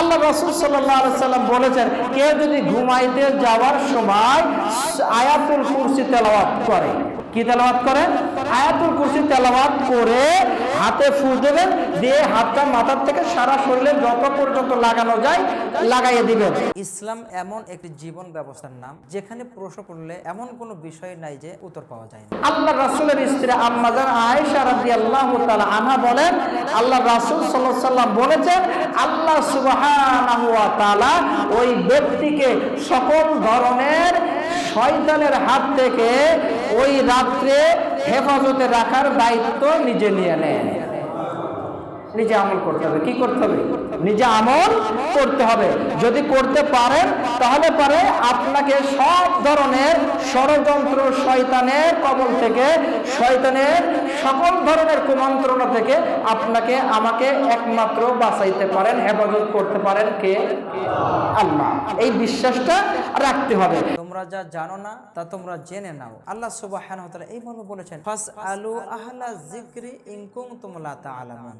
আল্লাহ রসুল সাল্লাম বলেছেন, কেউ যদি ঘুমাইতে যাওয়ার সময় আয়াতুল কুরসি তেলাওয়াত করে। কি তেলাওয়াত করে? আয়াতুল তেলাওয়াত করে হাতে ফু দেবেন দিয়ে হাতটা মাথার থেকে সারা শরীরে যত পর্যন্ত লাগানো যায় লাগাইয়ে দিবেন। ইসলাম এমন একটি জীবন ব্যবস্থার নাম যেখানে প্রশ্ন করলে এমন কোনো বিষয় নাই যে উত্তর পাওয়া যায় না। আল্লাহ রাসূলের স্ত্রী আম্মাজান আয়েশা রাদিয়াল্লাহু তাআলা আনহা বলেন আল্লাহ রাসূল সাল্লাল্লাহু আলাইহি সাল্লাম বলেছেন আল্লাহ সুবহানাহু ওয়া তাআলা ওই ব্যক্তিকে সকল ধরনের শয়তানের হাত থেকে ওই রাত্রে হেফাজতে রাখার দায়িত্ব নিজে নিয়ে নেন। নিজে আমল করতে হবে। কি করতে হবে? নিজে আমল করতে হবে। যদি করতে পারেন, তাহলে পারে আপনাকে সব ধরনের ষড়যন্ত্র শয়তানের কবল থেকে, শয়তানের সকল ধরনের কুমন্ত্রণা থেকে আপনাকে আমাকে একমাত্র বাঁচাইতে পারেন, হেফাজত করতে পারেন কে? আল্লাহ। এই বিশ্বাসটা রাখতে হবে। তোমরা যা জানো না, তা তোমরা জেনে নাও। আল্লাহ ওয়া এই মর্মে বলেছেন ফাস আলু আহলা যিকরি ইন কুনতুম লা তাআলামুন।